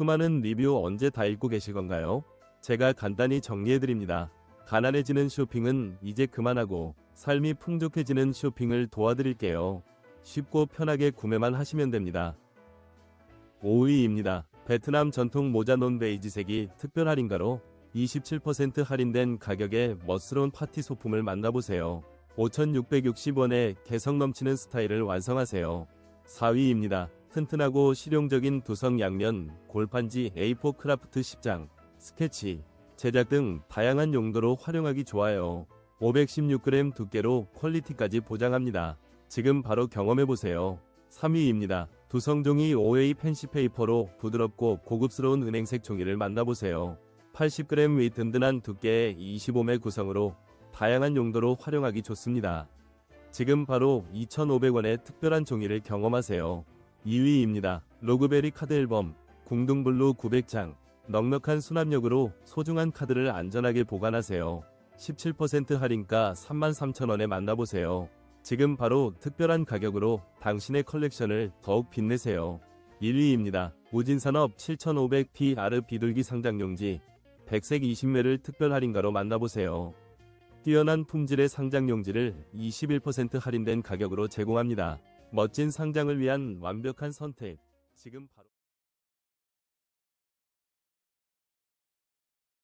수많은 리뷰 언제 다 읽고 계실 건가요? 제가 간단히 정리해드립니다. 가난해지는 쇼핑은 이제 그만하고 삶이 풍족해지는 쇼핑을 도와드릴게요. 쉽고 편하게 구매만 하시면 됩니다. 5위입니다. 베트남 전통 모자 논 베이지색이 특별 할인가로 27% 할인된 가격에 멋스러운 파티 소품을 만나보세요. 5,660원에 개성 넘치는 스타일을 완성하세요. 4위입니다. 튼튼하고 실용적인 두성 양면, 골판지 A4 크라프트 10장, 스케치, 제작 등 다양한 용도로 활용하기 좋아요. 516g 두께로 퀄리티까지 보장합니다. 지금 바로 경험해보세요. 3위입니다. 두성종이 5A 펜시페이퍼로 부드럽고 고급스러운 은행색 종이를 만나보세요. 80g 위 든든한 두께의 25매 구성으로 다양한 용도로 활용하기 좋습니다. 지금 바로 2,500원의 특별한 종이를 경험하세요. 2위입니다. 로그베리 카드 앨범 궁둥블루 900장 넉넉한 수납력으로 소중한 카드를 안전하게 보관하세요. 17% 할인가 33,000원에 만나보세요. 지금 바로 특별한 가격으로 당신의 컬렉션을 더욱 빛내세요. 1위입니다. 우진산업 7500PR 비둘기 상장용지 100색 20매를 특별 할인가로 만나보세요. 뛰어난 품질의 상장용지를 21% 할인된 가격으로 제공합니다. 멋진 상장을 위한 완벽한 선택. 지금 바로